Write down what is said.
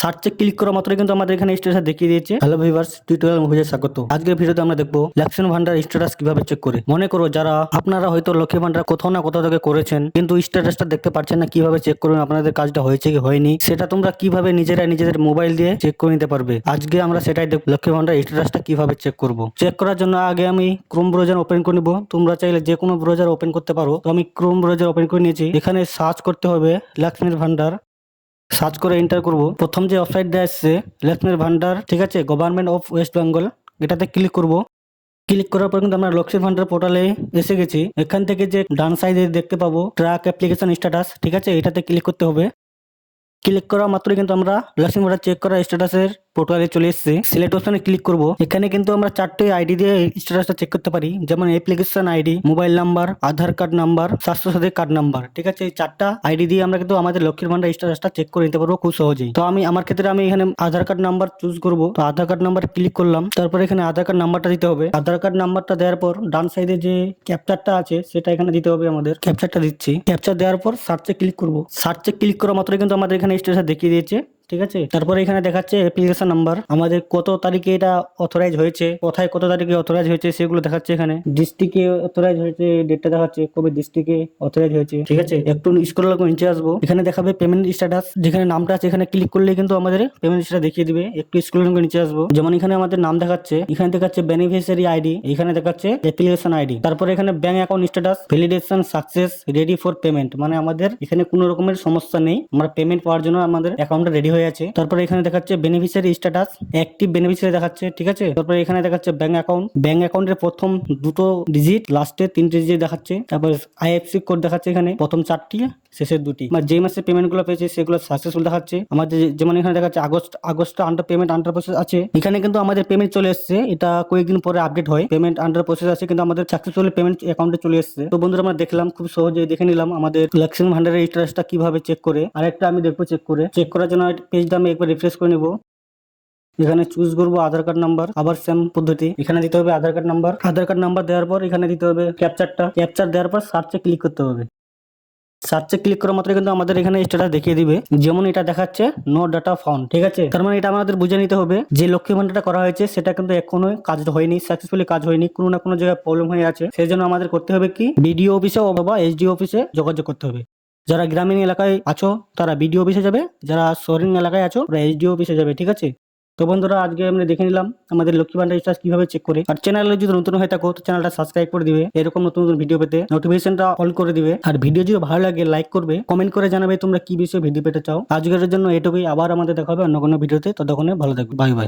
সার্চে ক্লিক করা মাত্র কিন্তু আমাদের এখানে স্ট্যাটাস দেখিয়ে দিয়েছে। হ্যালো ভিভার্স টিউটোরিয়াল মুভিজে স্বাগত। আজকের ভিডিওতে আমরা দেখব ল্যাকশন ভান্ডার স্ট্যাটাস কীভাবে চেক করে। মনে করো যারা, আপনারা হয়তো লক্ষ্মী ভান্ডার কোথাও না কোথাও থেকে করেছেন, কিন্তু স্ট্যাটাসটা দেখতে পাচ্ছেন না, কীভাবে চেক করবেন, আপনাদের কাজটা হয়েছে কি হয়নি, সেটা তোমরা কীভাবে নিজেরা নিজেদের মোবাইল দিয়ে চেক করে নিতে পারবে। আজকে আমরা সেটাই দেখব লক্ষ্মী ভান্ডার স্ট্যাটাসটা কীভাবে চেক করব। চেক করার জন্য আগে আমি ক্রোম ব্রাউজার ওপেন করে নিব। তোমরা চাইলে যে কোনো ব্রাউজার ওপেন করতে পারো। তো আমি ক্রোম ব্রাউজার ওপেন করে নিয়েছি। এখানে সার্চ করতে হবে লক্ষ্মীর ভান্ডার সার্চ করে এন্টার করব। প্রথম যে ওয়েবসাইট দেওয়া এসছে লক্ষ্মীর ভান্ডার ঠিক আছে? গভর্নমেন্ট অফ ওয়েস্ট বেঙ্গল এটাতে ক্লিক করব। ক্লিক করার পর কিন্তু আমরা লক্ষ্মীর ভান্ডার পোর্টালে এসে গেছি। এখান থেকে যে ডান সাইডে দেখতে পাবো ট্রাক অ্যাপ্লিকেশন স্ট্যাটাস ঠিক আছে? এটাতে ক্লিক করতে হবে। ক্লিক করা মাত্রই কিন্তু আমরা লক্ষ্মীর ভান্ডার চেক করা স্ট্যাটাসের পোর্টালে চলে এসেছি। সিলেক্ট অপশনে ক্লিক করব। এখানে কিন্তু আমরা চারটে আইডি দিয়ে স্ট্যাটাসটা চেক করতে পারি। যেমন application ID mobile number Aadhaar card number Swasthyasathi card number ঠিক আছে? এই চারটা আইডি দিয়ে আমরা কিন্তু আমাদের লক্ষ্মীর ভান্ডার স্ট্যাটাসটা চেক করে নিতে পারব খুব সহজেই। তো আমি, আমার ক্ষেত্রে আমি এখানে আধার কার্ড নাম্বার চুজ করব। তো আধার কার্ড নাম্বার ক্লিক করলাম। তারপর এখানে আধার কার্ড নাম্বারটা দিতে হবে। আধার কার্ড নাম্বারটা দেওয়ার পর ডান সাইডে যে ক্যাপচারটা আছে, সেটা এখানে দিতে হবে আমাদের। ক্যাপচারটা দিচ্ছি। ক্যাপচার দেওয়ার পর সার্চে ক্লিক করব। সার্চে ক্লিক করা মাত্রই কিন্তু আমাদের এখানে স্ট্যাটাস দেখিয়ে দিয়েছে। ঠিক আছে? তারপরে এখানে দেখাচ্ছে অ্যাপ্লিকেশন নাম্বার আমাদের কত তারিখে এটা অথরাইজ হয়েছে, কোথায় কত তারিখে অথরাইজ হয়েছে সেগুলো দেখাচ্ছে এখানে। ডিস্ট্রিক্টে অথরাইজ হয়েছে ডেটটা দেখাচ্ছে, কবে ডিস্ট্রিক্টে অথরাইজ হয়েছে, ঠিক আছে? একটু স্ক্রল করে নিচে আসব। এখানে দেখাবে পেমেন্ট স্ট্যাটাস যেখানে নামটা আছে এখানে ক্লিক করলে কিন্তু আমাদের পেমেন্ট স্ট্যাটাস দেখিয়ে দিবে। একটু স্ক্রল করে নিচে আসব। যেমন এখানে আমাদের নাম দেখাচ্ছে, এখানে দেখাচ্ছে বেনিফিশিয়ারি আইডি এখানে দেখাচ্ছে অ্যাপ্লিকেশন আইডি তারপরে এখানে bank account status validation success ready for payment মানে আমাদের এখানে কোনো রকমের সমস্যা নেই। আমরা পেমেন্ট পাওয়ার জন্য আমাদের অ্যাকাউন্টটা রেডি হয়ে আছে। তারপরে এখানে দেখাচ্ছে বেনিফিশিয়ারি স্ট্যাটাস অ্যাক্টিভ বেনিফিশিয়ারি দেখাচ্ছে, ঠিক আছে? তারপরে এখানে দেখাচ্ছে ব্যাংক অ্যাকাউন্ট ব্যাংক অ্যাকাউন্টের প্রথম দুটো ডিজিট লাস্টে তিনটে ডিজিট দেখাচ্ছে। তারপর আইএফসি কোড দেখাচ্ছে এখানে, প্রথম চারটি, শেষের দুটি। মানে যে মাসে পেমেন্টগুলো পেয়েছে, সেগুলো সাকসেসফুল দেখাচ্ছে। আমাদের যেমন এখানে দেখাচ্ছে August August under payment under process আছে। এখানে কিন্তু আমাদের পেমেন্ট চলে এসেছে। এটা কয়েকদিন পরে আপডেট হয়। পেমেন্ট আন্ডার প্রসেস আছে, কিন্তু আমাদের সাকসেসফুল পেমেন্ট অ্যাকাউন্টে চলে এসেছে। তো বন্ধুরা, আমরা দেখলাম, খুব সহজে দেখে নিলাম আমাদের লক্ষ্মী ভান্ডারের স্ট্যাটাসটা কীভাবে চেক করে। আরেকটা আমি দেখব চেক করে। চেক করার জন্য পেজটা আমি একবার রিফ্রেশ করে নেব। এখানে চুজ করব আধার কার্ড নাম্বার আবার সেম পদ্ধতি। এখানে দিতে হবে Aadhaar card number Aadhaar card number দেওয়ার পর এখানে দিতে হবে ক্যাপচারটা ক্যাপচার দেওয়ার পর সার্চে ক্লিক করতে হবে। সার্চে ক্লিক করা মাত্র কিন্তু আমাদের এখানে স্ট্যাটাস দেখিয়ে দিবে। যেমন এটা দেখাচ্ছে নো ডাটা ফাউন্ড ঠিক আছে? তার মানে এটা আমাদের বুঝে নিতে হবে যে লক্ষ্মী ভান্ডারটা করা হয়েছে, সেটা কিন্তু এখনও কাজ হয়নি সাকসেসফুলি কাজ হয়নি, কোনো না কোনো জায়গায় প্রবলেম হয়ে আছে। সেই জন্য আমাদের করতে হবে কি? বিডিও অফিসে অথবা এসডি অফিসে যোগাযোগ করতে হবে। যারা গ্রামীণ এলাকায় আছো, তারা বিডিও অফিসে যাবে। যারা শহরীণ এলাকায় আছো, তারা এসডিও অফিসে যাবে, ঠিক আছে? তো বন্ধুরা, আজকে আমরা দেখে নিলাম আমাদের লক্ষ্মী ভান্ডার স্ট্যাটাস কীভাবে চেক করে। আর চ্যানেলে যদি নতুন হয়ে থাকো, তো চ্যানেলটা সাবস্ক্রাইব করে দিবে। এরকম নতুন নতুন ভিডিও পেতে নোটিফিকেশনটা অল করে দিবে। আর ভিডিও যদি ভালো লাগে লাইক করবে। কমেন্ট করে জানাবে তোমরা কি বিষয়ে ভিডিও পেতে চাও। আজকের জন্য এটুকুই। আবার আমাদের দেখা হবে অন্য কোনো ভিডিওতে ততক্ষণে ভালো থাকবে। Bye bye